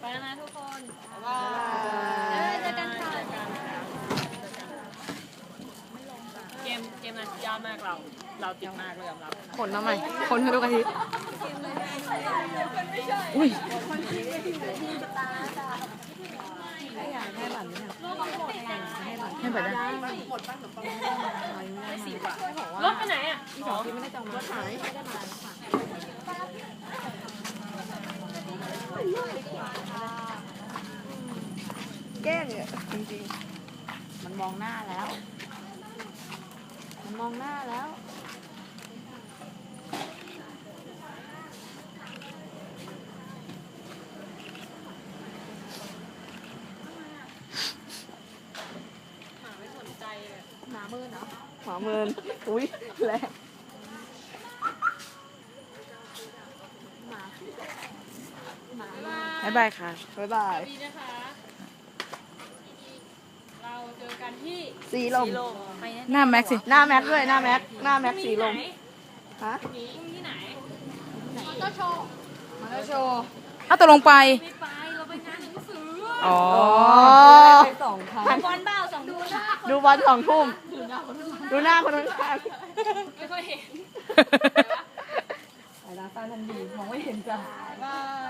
ไปแล้วนะทุกคนบ๊ายบายเจอกันค่ะเกมเกมนั้นยากมากเรา เราติดมากเรายอมรับขนมาใหม่ขนให้ดูกะทิอุ้ยให้บัตรได้รถไปไหนอะอีสองที่ไม่ได้จองรถหาย แกล้งเนี่ยจริงๆ มันมองหน้าแล้ว มันมองหน้าแล้วหมาไม่สนใจเลยหมาเมินเนาะหมาเมิน อุ้ยแรงบ๊ายบายค่ะ บ๊ายบาย ดีนะคะเราเจอ กันที่สีลม สีลมไปหน้าแม็กสิ หน้าแม็กด้วย หน้าแม็ก หน้าแม็กสีลม ฮะนี้ที่ไหนมันก็โชว์ถ้าตกลงไป ไม่ไปเราไปงานหนังสืออ๋อ ไปสองครั้งบอลเบ้าสองดูหน้าดูบอลสองทุ่ม ดูหน้าคนนั้นข้างไม่ค่อยเห็น สายตาสั้นทันทีมองไม่เห็นจ้ะ